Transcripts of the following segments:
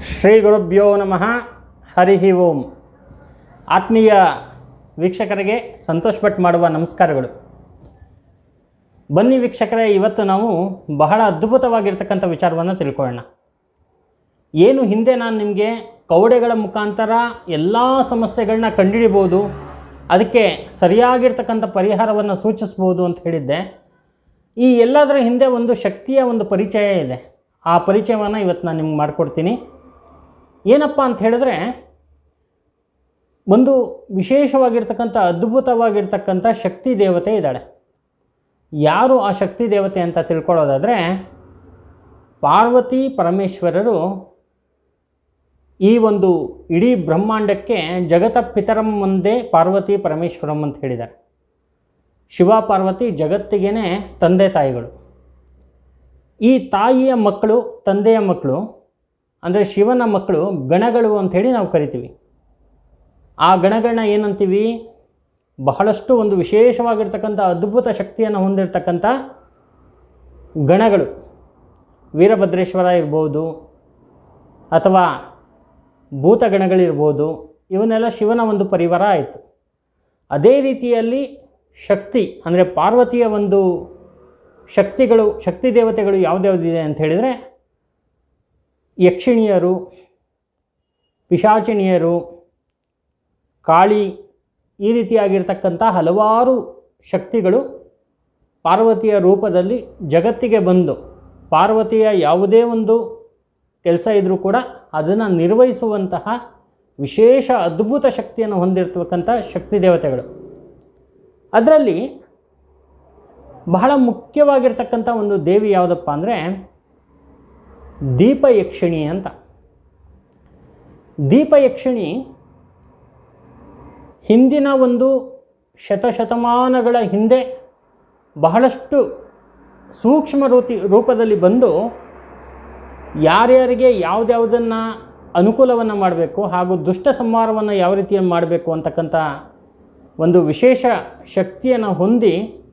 ಶ್ರೀ ಗುರುಭ್ಯೋ ನಮಃ. ಹರಿ ಓಂ. ಆತ್ಮೀಯ ವೀಕ್ಷಕರಿಗೆ ಸಂತೋಷ್ ಭಟ್ ಮಾಡುವ ನಮಸ್ಕಾರಗಳು. ಬನ್ನಿ ವೀಕ್ಷಕರೇ, ಇವತ್ತು ನಾವು ಬಹಳ ಅದ್ಭುತವಾಗಿರ್ತಕ್ಕಂಥ ವಿಚಾರವನ್ನು ತಿಳ್ಕೊಳ್ಳೋಣ. ಏನು ಹಿಂದೆ ನಾನು ನಿಮಗೆ ಕೌಡೆಗಳ ಮುಖಾಂತರ ಎಲ್ಲ ಸಮಸ್ಯೆಗಳನ್ನ ಕಂಡುಹಿಡಿಬೋದು ಅದಕ್ಕೆ ಸರಿಯಾಗಿರ್ತಕ್ಕಂಥ ಪರಿಹಾರವನ್ನು ಸೂಚಿಸ್ಬೋದು ಅಂತ ಹೇಳಿದ್ದೆ. ಈ ಎಲ್ಲದರ ಹಿಂದೆ ಒಂದು ಶಕ್ತಿಯ ಒಂದು ಪರಿಚಯ ಇದೆ. ಆ ಪರಿಚಯವನ್ನು ಇವತ್ತು ನಾನು ನಿಮ್ಗೆ ಮಾಡಿಕೊಡ್ತೀನಿ. ಏನಪ್ಪ ಅಂತ ಹೇಳಿದ್ರೆ, ಒಂದು ವಿಶೇಷವಾಗಿರ್ತಕ್ಕಂಥ, ಅದ್ಭುತವಾಗಿರ್ತಕ್ಕಂಥ ಶಕ್ತಿ ದೇವತೆ ಇದ್ದಾಳೆ. ಯಾರು ಆ ಶಕ್ತಿ ದೇವತೆ ಅಂತ ತಿಳ್ಕೊಳ್ಳೋದಾದರೆ, ಪಾರ್ವತಿ ಪರಮೇಶ್ವರರು ಈ ಒಂದು ಇಡೀ ಬ್ರಹ್ಮಾಂಡಕ್ಕೆ ಜಗತ ಪಿತರಂ ಒಂದೇ ಪಾರ್ವತಿ ಪರಮೇಶ್ವರಂ ಅಂತ ಹೇಳಿದ್ದಾರೆ. ಶಿವ ಪಾರ್ವತಿ ಜಗತ್ತಿಗೇ ತಂದೆ ತಾಯಿಗಳು. ಈ ತಾಯಿಯ ಮಕ್ಕಳು, ತಂದೆಯ ಮಕ್ಕಳು ಅಂದರೆ ಶಿವನ ಮಕ್ಕಳು ಗಣಗಳು ಅಂಥೇಳಿ ನಾವು ಕರಿತೀವಿ. ಆ ಗಣಗಳನ್ನ ಏನಂತೀವಿ? ಬಹಳಷ್ಟು ಒಂದು ವಿಶೇಷವಾಗಿರ್ತಕ್ಕಂಥ ಅದ್ಭುತ ಶಕ್ತಿಯನ್ನು ಹೊಂದಿರತಕ್ಕಂಥ ಗಣಗಳು. ವೀರಭದ್ರೇಶ್ವರ ಇರ್ಬೋದು ಅಥವಾ ಭೂತಗಣಗಳಿರ್ಬೋದು, ಇವನ್ನೆಲ್ಲ ಶಿವನ ಒಂದು ಪರಿವಾರ ಆಯಿತು. ಅದೇ ರೀತಿಯಲ್ಲಿ ಶಕ್ತಿ, ಅಂದರೆ ಪಾರ್ವತಿಯ ಒಂದು ಶಕ್ತಿಗಳು, ಶಕ್ತಿ ದೇವತೆಗಳು ಯಾವುದ್ಯಾವುದಿದೆ ಅಂತ ಹೇಳಿದರೆ ಯಕ್ಷಿಣಿಯರು, ಪಿಶಾಚಿಣಿಯರು, ಕಾಳಿ ಈ ರೀತಿಯಾಗಿರ್ತಕ್ಕಂಥ ಹಲವಾರು ಶಕ್ತಿಗಳು ಪಾರ್ವತಿಯ ರೂಪದಲ್ಲಿ ಜಗತ್ತಿಗೆ ಬಂದು ಪಾರ್ವತಿಯ ಯಾವುದೇ ಒಂದು ಕೆಲಸ ಇದ್ದರೂ ಕೂಡ ಅದನ್ನು ನಿರ್ವಹಿಸುವಂತಹ ವಿಶೇಷ ಅದ್ಭುತ ಶಕ್ತಿಯನ್ನು ಹೊಂದಿರತಕ್ಕಂಥ ಶಕ್ತಿ ದೇವತೆಗಳು. ಅದರಲ್ಲಿ ಬಹಳ ಮುಖ್ಯವಾಗಿರ್ತಕ್ಕಂಥ ಒಂದು ದೇವಿ ಯಾವುದಪ್ಪ ಅಂದರೆ ದೀಪ ಯಕ್ಷಿಣಿ ಅಂತ. ದೀಪ ಯಕ್ಷಿಣಿ ಹಿಂದಿನ ಒಂದು ಶತಶತಮಾನಗಳ ಹಿಂದೆ ಬಹಳಷ್ಟು ಸೂಕ್ಷ್ಮ ರೂತಿ ರೂಪದಲ್ಲಿ ಬಂದು ಯಾರ್ಯಾರಿಗೆ ಯಾವುದ್ಯಾವುದನ್ನು ಅನುಕೂಲವನ್ನು ಮಾಡಬೇಕು ಹಾಗೂ ದುಷ್ಟ ಸಂಹಾರವನ್ನು ಯಾವ ರೀತಿಯಲ್ಲಿ ಮಾಡಬೇಕು ಅಂತಕ್ಕಂಥ ಒಂದು ವಿಶೇಷ ಶಕ್ತಿಯನ್ನು ಹೊಂದಿ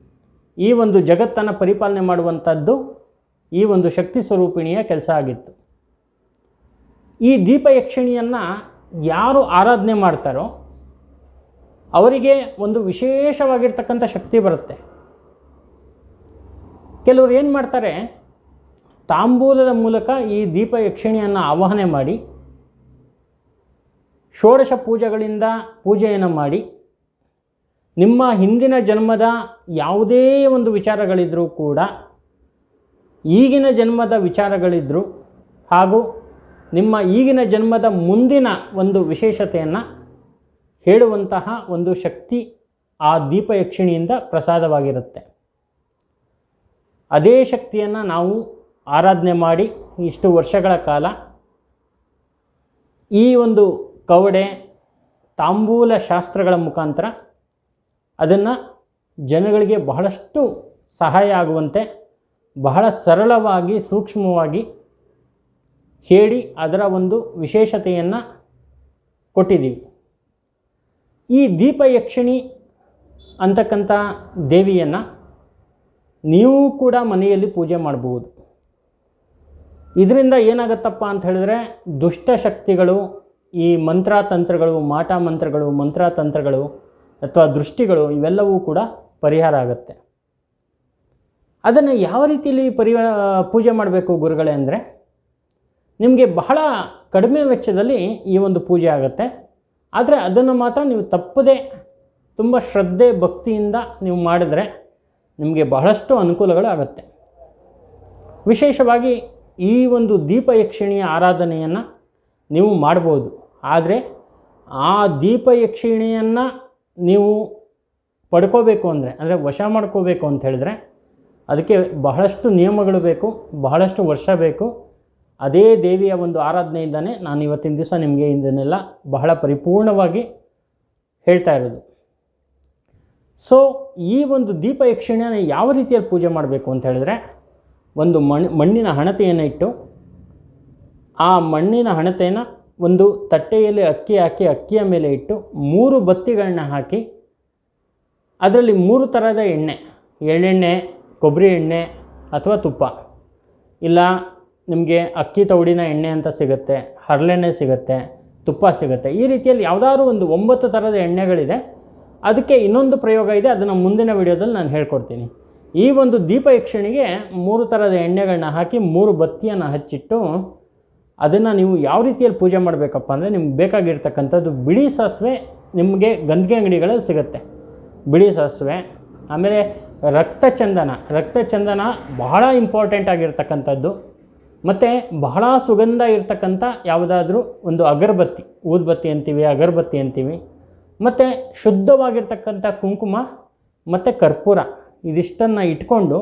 ಈ ಒಂದು ಜಗತ್ತನ್ನು ಪರಿಪಾಲನೆ ಮಾಡುವಂಥದ್ದು ಈ ಒಂದು ಶಕ್ತಿ ಸ್ವರೂಪಿಣಿಯ ಕೆಲಸ ಆಗಿತ್ತು. ಈ ದೀಪ ಯಕ್ಷಿಣಿಯನ್ನು ಯಾರು ಆರಾಧನೆ ಮಾಡ್ತಾರೋ ಅವರಿಗೆ ಒಂದು ವಿಶೇಷವಾಗಿರ್ತಕ್ಕಂಥ ಶಕ್ತಿ ಬರುತ್ತೆ. ಕೆಲವರು ಏನು ಮಾಡ್ತಾರೆ, ತಾಂಬೂಲದ ಮೂಲಕ ಈ ದೀಪ ಯಕ್ಷಿಣಿಯನ್ನು ಆವಾಹನೆ ಮಾಡಿ, ಷೋಡಶ ಪೂಜೆಗಳಿಂದ ಪೂಜೆಯನ್ನು ಮಾಡಿ, ನಿಮ್ಮ ಹಿಂದಿನ ಜನ್ಮದ ಯಾವುದೇ ಒಂದು ವಿಚಾರಗಳಿದ್ದರೂ ಕೂಡ ಈಗಿನ ಜನ್ಮದ ವಿಚಾರಗಳಿದ್ದರು ಹಾಗೂ ನಿಮ್ಮ ಈಗಿನ ಜನ್ಮದ ಮುಂದಿನ ಒಂದು ವಿಶೇಷತೆಯನ್ನು ಹೇಳುವಂತಹ ಒಂದು ಶಕ್ತಿ ಆ ದೀಪಯಕ್ಷಿಣಿಯಿಂದ ಪ್ರಸಾದವಾಗಿರುತ್ತೆ. ಅದೇ ಶಕ್ತಿಯನ್ನು ನಾವು ಆರಾಧನೆ ಮಾಡಿ ಇಷ್ಟು ವರ್ಷಗಳ ಕಾಲ ಈ ಒಂದು ಕವಡೆ ತಾಂಬೂಲ ಶಾಸ್ತ್ರಗಳ ಮುಖಾಂತರ ಅದನ್ನು ಜನಗಳಿಗೆ ಬಹಳಷ್ಟು ಸಹಾಯ ಆಗುವಂತೆ ಬಹಳ ಸರಳವಾಗಿ, ಸೂಕ್ಷ್ಮವಾಗಿ ಹೇಳಿ ಅದರ ಒಂದು ವಿಶೇಷತೆಯನ್ನು ಕೊಟ್ಟಿದ್ದೀವಿ. ಈ ದೀಪ ಯಕ್ಷಿಣಿ ಅಂತಕ್ಕಂಥ ದೇವಿಯನ್ನು ನೀವು ಕೂಡ ಮನೆಯಲ್ಲಿ ಪೂಜೆ ಮಾಡಬಹುದು ಇದರಿಂದ ಏನಾಗುತ್ತಪ್ಪ ಅಂತ ಹೇಳಿದ್ರೆ ದುಷ್ಟಶಕ್ತಿಗಳು ಈ ಮಂತ್ರತಂತ್ರಗಳು, ಮಾಟ ಮಂತ್ರಗಳು, ಮಂತ್ರತಂತ್ರಗಳು, ಅಥವಾ ದೃಷ್ಟಿಗಳು, ಇವೆಲ್ಲವೂ ಕೂಡ ಪರಿಹಾರ ಆಗುತ್ತೆ. ಅದನ್ನು ಯಾವ ರೀತಿಯಲ್ಲಿ ಪರಿವ ಪೂಜೆ ಮಾಡಬೇಕು ಗುರುಗಳೇ ಅಂದರೆ? ನಿಮಗೆ ಬಹಳ ಕಡಿಮೆ ವೆಚ್ಚದಲ್ಲಿ ಈ ಒಂದು ಪೂಜೆ ಆಗುತ್ತೆ. ಆದರೆ ಅದನ್ನು ಮಾತ್ರ ನೀವು ತಪ್ಪದೇ, ತುಂಬ ಶ್ರದ್ಧೆ, ಭಕ್ತಿಯಿಂದ ನೀವು ಮಾಡಿದ್ರೆ ನಿಮಗೆ ಬಹಳಷ್ಟು ಅನುಕೂಲಗಳು ಆಗುತ್ತೆ. ವಿಶೇಷವಾಗಿ ಈ ಒಂದು ದೀಪ ಯಕ್ಷಿಣಿಯ ಆರಾಧನೆಯನ್ನು ನೀವು ಮಾಡ್ಬೋದು. ಆದರೆ ಆ ದೀಪ ಯಕ್ಷಿಣಿಯನ್ನು ನೀವು ಪಡ್ಕೋಬೇಕು ಅಂದರೆ ಅಂದರೆ ವಶ ಮಾಡ್ಕೋಬೇಕು ಅಂತ ಹೇಳಿದ್ರೆ ಅದಕ್ಕೆ ಬಹಳಷ್ಟು ನಿಯಮಗಳು ಬೇಕು, ಬಹಳಷ್ಟು ವರ್ಷ ಬೇಕು. ಅದೇ ದೇವಿಯ ಒಂದು ಆರಾಧನೆಯಿಂದನೇ ನಾನು ಇವತ್ತಿನ ದಿವಸ ನಿಮಗೆ ಇದನ್ನೆಲ್ಲ ಬಹಳ ಪರಿಪೂರ್ಣವಾಗಿ ಹೇಳ್ತಾ ಇರೋದು. ಸೊ ಈ ಒಂದು ದೀಪ ಯಕ್ಷಿಣೆಯನ್ನು ಯಾವ ರೀತಿಯಲ್ಲಿ ಪೂಜೆ ಮಾಡಬೇಕು ಅಂತ ಹೇಳಿದ್ರೆ, ಒಂದು ಮಣ್, ಮಣ್ಣಿನ ಹಣತೆಯನ್ನು ಇಟ್ಟು, ಆ ಮಣ್ಣಿನ ಹಣತೆಯನ್ನು ಒಂದು ತಟ್ಟೆಯಲ್ಲಿ ಅಕ್ಕಿ ಹಾಕಿ, ಅಕ್ಕಿಯ ಮೇಲೆ ಇಟ್ಟು ಮೂರು ಬತ್ತಿಗಳನ್ನ ಹಾಕಿ, ಅದರಲ್ಲಿ ಮೂರು ಥರದ ಎಣ್ಣೆ, ಎಳ್ಳೆಣ್ಣೆ ಕೊಬ್ಬರಿ ಎಣ್ಣೆ ಅಥವಾ ತುಪ್ಪ. ಇಲ್ಲ, ನಿಮಗೆ ಅಕ್ಕಿ ತೌಡಿನ ಎಣ್ಣೆ ಅಂತ ಸಿಗುತ್ತೆ, ಹರಳೆಣ್ಣೆ ಸಿಗುತ್ತೆ, ತುಪ್ಪ ಸಿಗುತ್ತೆ. ಈ ರೀತಿಯಲ್ಲಿ ಯಾವುದಾದ್ರು ಒಂದು ಒಂಬತ್ತು ಥರದ ಎಣ್ಣೆಗಳಿದೆ. ಅದಕ್ಕೆ ಇನ್ನೊಂದು ಪ್ರಯೋಗ ಇದೆ, ಅದನ್ನು ಮುಂದಿನ ವಿಡಿಯೋದಲ್ಲಿ ನಾನು ಹೇಳ್ಕೊಡ್ತೀನಿ. ಈ ಒಂದು ದೀಪ ಯಕ್ಷಣಿಗೆ ಮೂರು ಥರದ ಎಣ್ಣೆಗಳನ್ನ ಹಾಕಿ ಮೂರು ಬತ್ತಿಯನ್ನು ಹಚ್ಚಿಟ್ಟು ಅದನ್ನು ನೀವು ಯಾವ ರೀತಿಯಲ್ಲಿ ಪೂಜೆ ಮಾಡಬೇಕಪ್ಪ ಅಂದರೆ ನಿಮ್ಗೆ ಬೇಕಾಗಿರ್ತಕ್ಕಂಥದ್ದು ಬಿಳಿ ಸಾಸಿವೆ ನಿಮಗೆ ಗಂದಿಗೆ ಅಂಗಡಿಗಳಲ್ಲಿ ಸಿಗುತ್ತೆ. ಬಿಳಿ ಸಾಸಿವೆ, ಆಮೇಲೆ ರಕ್ತಚಂದನ ರಕ್ತಚಂದನ ಬಹಳ ಇಂಪಾರ್ಟೆಂಟ್ ಆಗಿರ್ತಕ್ಕಂಥದ್ದು. ಮತ್ತು ಬಹಳ ಸುಗಂಧ ಇರ್ತಕ್ಕಂಥ ಯಾವುದಾದ್ರೂ ಒಂದು ಅಗರಬತ್ತಿ, ಊದ್ಬತ್ತಿ ಅಂತೀವಿ, ಅಗರಬತ್ತಿ ಅಂತೀವಿ. ಮತ್ತು ಶುದ್ಧವಾಗಿರ್ತಕ್ಕಂಥ ಕುಂಕುಮ ಮತ್ತು ಕರ್ಪೂರ, ಇದಿಷ್ಟನ್ನು ಇಟ್ಕೊಂಡು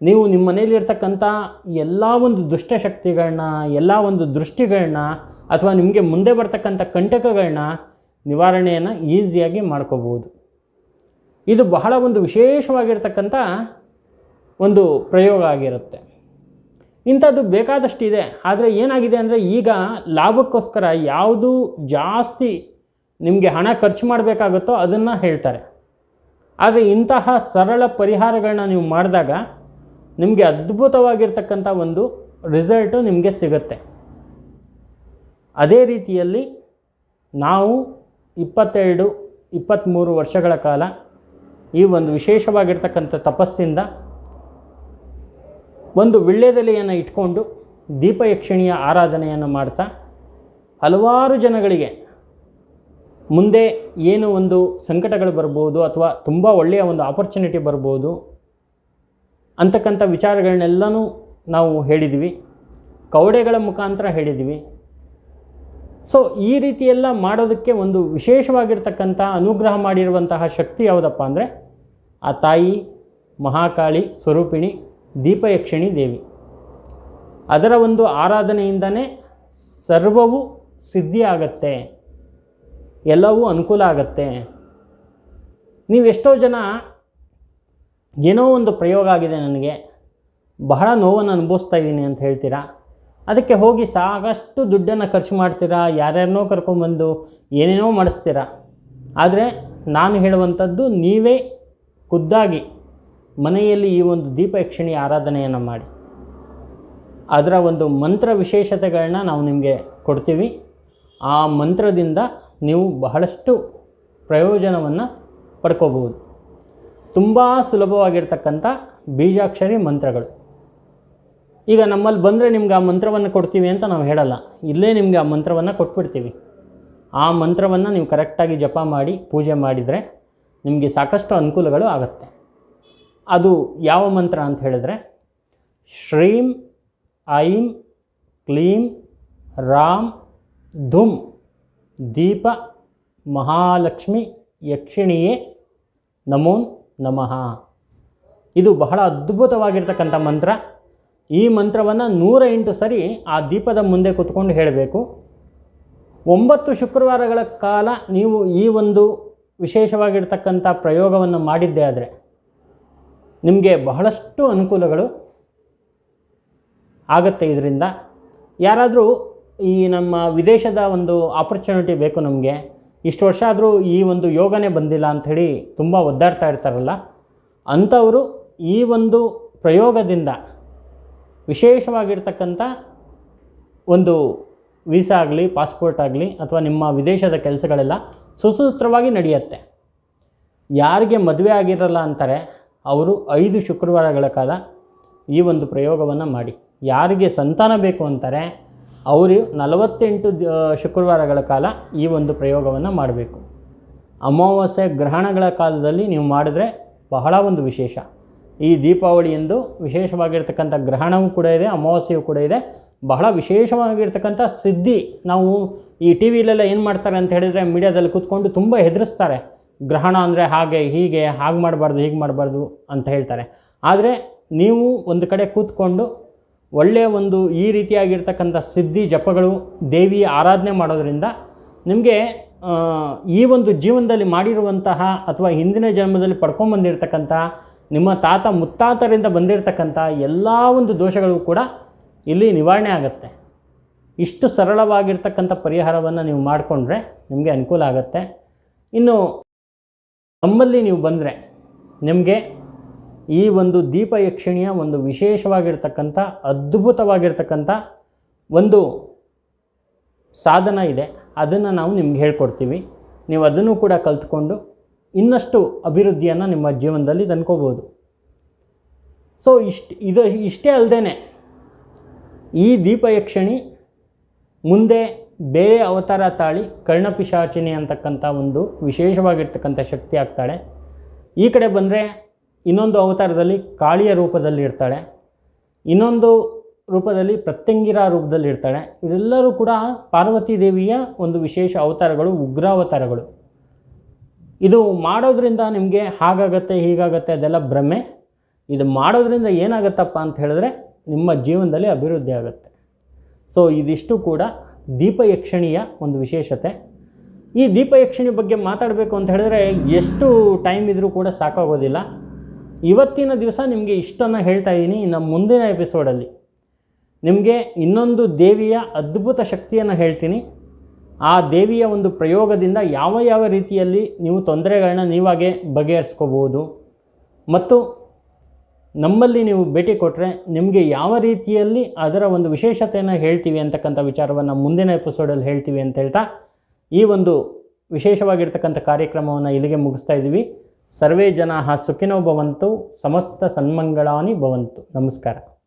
ನೀವು ನಿಮ್ಮ ಮನೇಲಿರ್ತಕ್ಕಂಥ ಎಲ್ಲ ಒಂದು ದುಷ್ಟಶಕ್ತಿಗಳನ್ನ ಎಲ್ಲ ಒಂದು ದೃಷ್ಟಿಗಳನ್ನ ಅಥವಾ ನಿಮಗೆ ಮುಂದೆ ಬರ್ತಕ್ಕಂಥ ಕಂಟಕಗಳನ್ನ ನಿವಾರಣೆಯನ್ನು ಈಸಿಯಾಗಿ ಮಾಡ್ಕೋಬೋದು. ಇದು ಬಹಳ ಒಂದು ವಿಶೇಷವಾಗಿರ್ತಕ್ಕಂಥ ಒಂದು ಪ್ರಯೋಗ ಆಗಿರುತ್ತೆ. ಇಂಥದ್ದು ಬೇಕಾದಷ್ಟಿದೆ. ಆದರೆ ಏನಾಗಿದೆ ಅಂದರೆ ಈಗ ಲಾಭಕ್ಕೋಸ್ಕರ ಯಾವುದು ಜಾಸ್ತಿ ನಿಮಗೆ ಹಣ ಖರ್ಚು ಮಾಡಬೇಕಾಗುತ್ತೋ ಅದನ್ನು ಹೇಳ್ತಾರೆ. ಆದರೆ ಇಂತಹ ಸರಳ ಪರಿಹಾರಗಳನ್ನ ನೀವು ಮಾಡಿದಾಗ ನಿಮಗೆ ಅದ್ಭುತವಾಗಿರ್ತಕ್ಕಂಥ ಒಂದು ರಿಸಲ್ಟು ನಿಮಗೆ ಸಿಗುತ್ತೆ. ಅದೇ ರೀತಿಯಲ್ಲಿ ನಾವು ಇಪ್ಪತ್ತೆರಡು, ಇಪ್ಪತ್ತ್ಮೂರು ವರ್ಷಗಳ ಕಾಲ ಈ ಒಂದು ವಿಶೇಷವಾಗಿರ್ತಕ್ಕಂಥ ತಪಸ್ಸಿಂದ ಒಂದು ವಿಳ್ಳೆದೆಲೆಯನ್ನು ಇಟ್ಕೊಂಡು ದೀಪಯಕ್ಷಿಣಿಯ ಆರಾಧನೆಯನ್ನು ಮಾಡ್ತಾ ಹಲವಾರು ಜನಗಳಿಗೆ ಮುಂದೆ ಏನು ಒಂದು ಸಂಕಟಗಳು ಬರ್ಬೋದು ಅಥವಾ ತುಂಬ ಒಳ್ಳೆಯ ಒಂದು ಆಪರ್ಚುನಿಟಿ ಬರ್ಬೋದು ಅಂತಕ್ಕಂಥ ವಿಚಾರಗಳನ್ನೆಲ್ಲನೂ ನಾವು ಹೇಳಿದ್ವಿ ಕವಡೆಗಳ ಮುಖಾಂತರ ಹೇಳಿದ್ವಿ ಸೊ ಈ ರೀತಿಯೆಲ್ಲ ಮಾಡೋದಕ್ಕೆ ಒಂದು ವಿಶೇಷವಾಗಿರ್ತಕ್ಕಂಥ ಅನುಗ್ರಹ ಮಾಡಿರುವಂತಹ ಶಕ್ತಿ ಯಾವುದಪ್ಪ ಅಂದರೆ ಆ ತಾಯಿ, ಮಹಾಕಾಳಿ, ಸ್ವರೂಪಿಣಿ, ದೀಪಯಕ್ಷಿಣಿ ದೇವಿ. ಅದರ ಒಂದು ಆರಾಧನೆಯಿಂದನೇ ಸರ್ವವು ಸಿದ್ಧಿ ಆಗತ್ತೆ ಎಲ್ಲವೂ ಅನುಕೂಲ ಆಗತ್ತೆ. ನೀವೆಷ್ಟೋ ಜನ ಏನೋ ಒಂದು ಪ್ರಯೋಗ ಆಗಿದೆ ನನಗೆ, ಬಹಳ ನೋವನ್ನು ಅನುಭವಿಸ್ತಾ ಇದ್ದೀನಿ ಅಂತ ಹೇಳ್ತೀರಾ? ಅದಕ್ಕೆ ಹೋಗಿ ಸಾಕಷ್ಟು ದುಡ್ಡನ್ನು ಖರ್ಚು ಮಾಡ್ತೀರಾ? ಯಾರ್ಯಾರನ್ನೋ ಕರ್ಕೊಂಬಂದು ಏನೇನೋ ಮಾಡಿಸ್ತೀರಾ? ಆದರೆ ನಾನು ಹೇಳುವಂಥದ್ದು ನೀವೇ ಖುದ್ದಾಗಿ ಮನೆಯಲ್ಲಿ ಈ ಒಂದು ದೀಪ ಯಕ್ಷಿಣಿ ಆರಾಧನೆಯನ್ನು ಮಾಡಿ. ಅದರ ಒಂದು ಮಂತ್ರ ವಿಶೇಷತೆಗಳನ್ನ ನಾವು ನಿಮಗೆ ಕೊಡ್ತೀವಿ. ಆ ಮಂತ್ರದಿಂದ ನೀವು ಬಹಳಷ್ಟು ಪ್ರಯೋಜನವನ್ನು ಪಡ್ಕೋಬಹುದು. ತುಂಬ ಸುಲಭವಾಗಿರ್ತಕ್ಕಂಥ ಬೀಜಾಕ್ಷರಿ ಮಂತ್ರಗಳು. ಈಗ ನಮ್ಮಲ್ಲಿ ಬಂದರೆ ನಿಮ್ಗೆ ಆ ಮಂತ್ರವನ್ನು ಕೊಡ್ತೀವಿ ಅಂತ ನಾವು ಹೇಳಲ್ಲ. ಇಲ್ಲೇ ನಿಮಗೆ ಆ ಮಂತ್ರವನ್ನು ಕೊಟ್ಬಿಡ್ತೀವಿ. ಆ ಮಂತ್ರವನ್ನು ನೀವು ಕರೆಕ್ಟಾಗಿ ಜಪ ಮಾಡಿ, ಪೂಜೆ ಮಾಡಿದರೆ ನಿಮಗೆ ಸಾಕಷ್ಟು ಅನುಕೂಲಗಳು ಆಗುತ್ತೆ. ಅದು ಯಾವ ಮಂತ್ರ ಅಂತ ಹೇಳಿದ್ರೆ, ಶ್ರೀಂ ಐಂ ಕ್ಲೀಂ ರಾಮ್ ಧುಮ್ ದೀಪ ಮಹಾಲಕ್ಷ್ಮಿ ಯಕ್ಷಿಣಿಯೇ ನಮೋನ್ ನಮಃ. ಇದು ಬಹಳ ಅದ್ಭುತವಾಗಿರ್ತಕ್ಕಂಥ ಮಂತ್ರ. ಈ ಮಂತ್ರವನ್ನು ನೂರ ಎಂಟು ಸರಿ ಆ ದೀಪದ ಮುಂದೆ ಕೂತ್ಕೊಂಡು ಹೇಳಬೇಕು. ಒಂಬತ್ತು ಶುಕ್ರವಾರಗಳ ಕಾಲ ನೀವು ಈ ಒಂದು ವಿಶೇಷವಾಗಿರ್ತಕ್ಕಂಥ ಪ್ರಯೋಗವನ್ನು ಮಾಡಿದ್ದೇ ಆದರೆ ನಿಮಗೆ ಬಹಳಷ್ಟು ಅನುಕೂಲಗಳು ಆಗುತ್ತೆ ಇದರಿಂದ. ಯಾರಾದರೂ ಈ ನಮ್ಮ ವಿದೇಶದ ಒಂದು ಆಪರ್ಚುನಿಟಿ ಬೇಕು ನಮಗೆ. ಇಷ್ಟು ವರ್ಷ ಆದರೂ ಈ ಒಂದು ಯೋಗನೇ ಬಂದಿಲ್ಲ ಅಂಥೇಳಿ ತುಂಬ ಒದ್ದಾಡ್ತಾ ಇರ್ತಾರಲ್ಲ, ಅಂಥವರು ಈ ಒಂದು ಪ್ರಯೋಗದಿಂದ ವಿಶೇಷವಾಗಿರ್ತಕ್ಕಂಥ ಒಂದು ವೀಸಾ ಆಗಲಿ, ಪಾಸ್ಪೋರ್ಟ್ ಆಗಲಿ ಅಥವಾ ನಿಮ್ಮ ವಿದೇಶದ ಕೆಲಸಗಳೆಲ್ಲ ಸುಸೂತ್ರವಾಗಿ ನಡೆಯುತ್ತೆ. ಯಾರಿಗೆ ಮದುವೆ ಆಗಿರಲ್ಲ ಅಂತಾರೆ, ಅವರು ಐದು ಶುಕ್ರವಾರಗಳ ಕಾಲ ಈ ಒಂದು ಪ್ರಯೋಗವನ್ನು ಮಾಡಿ. ಯಾರಿಗೆ ಸಂತಾನ ಬೇಕು ಅಂತಾರೆ, ಅವರು ನಲವತ್ತೆಂಟು ಶುಕ್ರವಾರಗಳ ಕಾಲ ಈ ಒಂದು ಪ್ರಯೋಗವನ್ನು ಮಾಡಬೇಕು. ಅಮಾವಾಸ್ಯೆ ಗ್ರಹಣಗಳ ಕಾಲದಲ್ಲಿ ನೀವು ಮಾಡಿದ್ರೆ ಬಹಳ ಒಂದು ವಿಶೇಷ. ಈ ದೀಪಾವಳಿಯಂದು ವಿಶೇಷವಾಗಿರ್ತಕ್ಕಂಥ ಗ್ರಹಣವೂ ಕೂಡ ಇದೆ, ಅಮಾವಾಸ್ಯೆಯೂ ಕೂಡ ಇದೆ. ಬಹಳ ವಿಶೇಷವಾಗಿರ್ತಕ್ಕಂಥ ಸಿದ್ಧಿ. ನಾವು ಈ ಟಿ ವಿಲೆಲ್ಲ ಏನು ಮಾಡ್ತಾರೆ ಅಂತ ಹೇಳಿದರೆ ಮೀಡಿಯಾದಲ್ಲಿ ಕೂತ್ಕೊಂಡು ತುಂಬ ಹೆದರಿಸ್ತಾರೆ. ಗ್ರಹಣ ಅಂದರೆ ಹಾಗೆ, ಹೀಗೆ, ಹಾಗೆ ಮಾಡಬಾರ್ದು, ಹೀಗೆ ಮಾಡಬಾರ್ದು ಅಂತ ಹೇಳ್ತಾರೆ. ಆದರೆ ನೀವು ಒಂದು ಕಡೆ ಕೂತ್ಕೊಂಡು ಒಳ್ಳೆಯ ಒಂದು ಈ ರೀತಿಯಾಗಿರ್ತಕ್ಕಂಥ ಸಿದ್ಧಿ, ಜಪಗಳು, ದೇವಿಯ ಆರಾಧನೆ ಮಾಡೋದರಿಂದ ನಿಮಗೆ ಈ ಒಂದು ಜೀವನದಲ್ಲಿ ಮಾಡಿರುವಂತಹ ಅಥವಾ ಹಿಂದಿನ ಜನ್ಮದಲ್ಲಿ ಪಡ್ಕೊಂಬಂದಿರತಕ್ಕಂಥ ನಿಮ್ಮ ತಾತ ಮುತ್ತಾತರಿಂದ ಬಂದಿರತಕ್ಕಂಥ ಎಲ್ಲ ಒಂದು ದೋಷಗಳು ಕೂಡ ಇಲ್ಲಿ ನಿವಾರಣೆ ಆಗುತ್ತೆ. ಇಷ್ಟು ಸರಳವಾಗಿರ್ತಕ್ಕಂಥ ಪರಿಹಾರವನ್ನು ನೀವು ಮಾಡಿಕೊಂಡ್ರೆ ನಿಮಗೆ ಅನುಕೂಲ ಆಗುತ್ತೆ. ಇನ್ನು ನಮ್ಮಲ್ಲಿ ನೀವು ಬಂದರೆ ನಿಮಗೆ ಈ ಒಂದು ದೀಪ ಯಕ್ಷಿಣಿಯ ಒಂದು ವಿಶೇಷವಾಗಿರ್ತಕ್ಕಂಥ, ಅದ್ಭುತವಾಗಿರ್ತಕ್ಕಂಥ ಒಂದು ಸಾಧನ ಇದೆ. ಅದನ್ನು ನಾವು ನಿಮ್ಗೆ ಹೇಳ್ಕೊಡ್ತೀವಿ. ನೀವು ಅದನ್ನು ಕೂಡ ಕಲ್ತ್ಕೊಂಡು ಇನ್ನಷ್ಟು ಅಭಿವೃದ್ಧಿಯನ್ನು ನಿಮ್ಮ ಜೀವನದಲ್ಲಿ ತಂದ್ಕೋಬೋದು. ಸೊ ಇಷ್ಟು, ಇದು ಇಷ್ಟೇ ಅಲ್ಲದೆ ಈ ದೀಪಯಕ್ಷಣಿ ಮುಂದೆ ಬೇರೆ ಅವತಾರ ತಾಳಿ ಕರ್ಣಪಿಶಾಚಿನಿ ಅಂತಕ್ಕಂಥ ಒಂದು ವಿಶೇಷವಾಗಿರ್ತಕ್ಕಂಥ ಶಕ್ತಿ ಆಗ್ತಾಳೆ. ಈ ಕಡೆ ಬಂದರೆ ಇನ್ನೊಂದು ಅವತಾರದಲ್ಲಿ ಕಾಳಿಯ ರೂಪದಲ್ಲಿ ಇರ್ತಾಳೆ. ಇನ್ನೊಂದು ರೂಪದಲ್ಲಿ ಪ್ರತ್ಯಂಗಿರ ರೂಪದಲ್ಲಿ ಇರ್ತಾಳೆ. ಇದೆಲ್ಲರೂ ಕೂಡ ಪಾರ್ವತಿ ದೇವಿಯ ಒಂದು ವಿಶೇಷ ಅವತಾರಗಳು, ಉಗ್ರಾವತಾರಗಳು. ಇದು ಮಾಡೋದ್ರಿಂದ ನಿಮಗೆ ಹಾಗಾಗತ್ತೆ, ಹೀಗಾಗತ್ತೆ ಅದೆಲ್ಲ ಭ್ರಮೆ. ಇದು ಮಾಡೋದ್ರಿಂದ ಏನಾಗತ್ತಪ್ಪ ಅಂತ ಹೇಳಿದ್ರೆ ನಿಮ್ಮ ಜೀವನದಲ್ಲಿ ಅಭಿವೃದ್ಧಿ ಆಗುತ್ತೆ. ಸೊ ಇದಿಷ್ಟು ಕೂಡ ದೀಪ ಯಕ್ಷಣಿಯ ಒಂದು ವಿಶೇಷತೆ. ಈ ದೀಪ ಯಕ್ಷಿಣಿ ಬಗ್ಗೆ ಮಾತಾಡಬೇಕು ಅಂತ ಹೇಳಿದ್ರೆ ಎಷ್ಟು ಟೈಮ್ ಇದ್ದರೂ ಕೂಡ ಸಾಕಾಗೋದಿಲ್ಲ. ಇವತ್ತಿನ ದಿವಸ ನಿಮಗೆ ಇಷ್ಟನ್ನು ಹೇಳ್ತಾ ಇದ್ದೀನಿ ಇನ್ನು ಮುಂದಿನ ಎಪಿಸೋಡಲ್ಲಿ ನಿಮಗೆ ಇನ್ನೊಂದು ದೇವಿಯ ಅದ್ಭುತ ಶಕ್ತಿಯನ್ನು ಹೇಳ್ತೀನಿ. ಆ ದೇವಿಯ ಒಂದು ಪ್ರಯೋಗದಿಂದ ಯಾವ ಯಾವ ರೀತಿಯಲ್ಲಿ ನೀವು ತೊಂದರೆಗಳನ್ನ ನೀವಾಗೆ ಬಗೆಹರಿಸ್ಕೋಬೋದು? ಮತ್ತು ನಮ್ಮಲ್ಲಿ ನೀವು ಭೇಟಿ ಕೊಟ್ಟರೆ ನಿಮಗೆ ಯಾವ ರೀತಿಯಲ್ಲಿ ಅದರ ಒಂದು ವಿಶೇಷತೆಯನ್ನು ಹೇಳ್ತೀವಿ ಅಂತಕ್ಕಂಥ ವಿಚಾರವನ್ನು ಮುಂದಿನ ಎಪಿಸೋಡಲ್ಲಿ ಹೇಳ್ತೀವಿ ಅಂತ ಹೇಳ್ತಾ ಈ ಒಂದು ವಿಶೇಷವಾಗಿರ್ತಕ್ಕಂಥ ಕಾರ್ಯಕ್ರಮವನ್ನು ಇಲ್ಲಿಗೆ ಮುಗಿಸ್ತಾ ಇದ್ದೀವಿ. ಸರ್ವೇ ಜನ ಸುಖಿನೋ ಭವಂತು, ಸಮಸ್ತ ಸನ್ಮಂಗಳಾನಿ ಭವಂತು. ನಮಸ್ಕಾರ.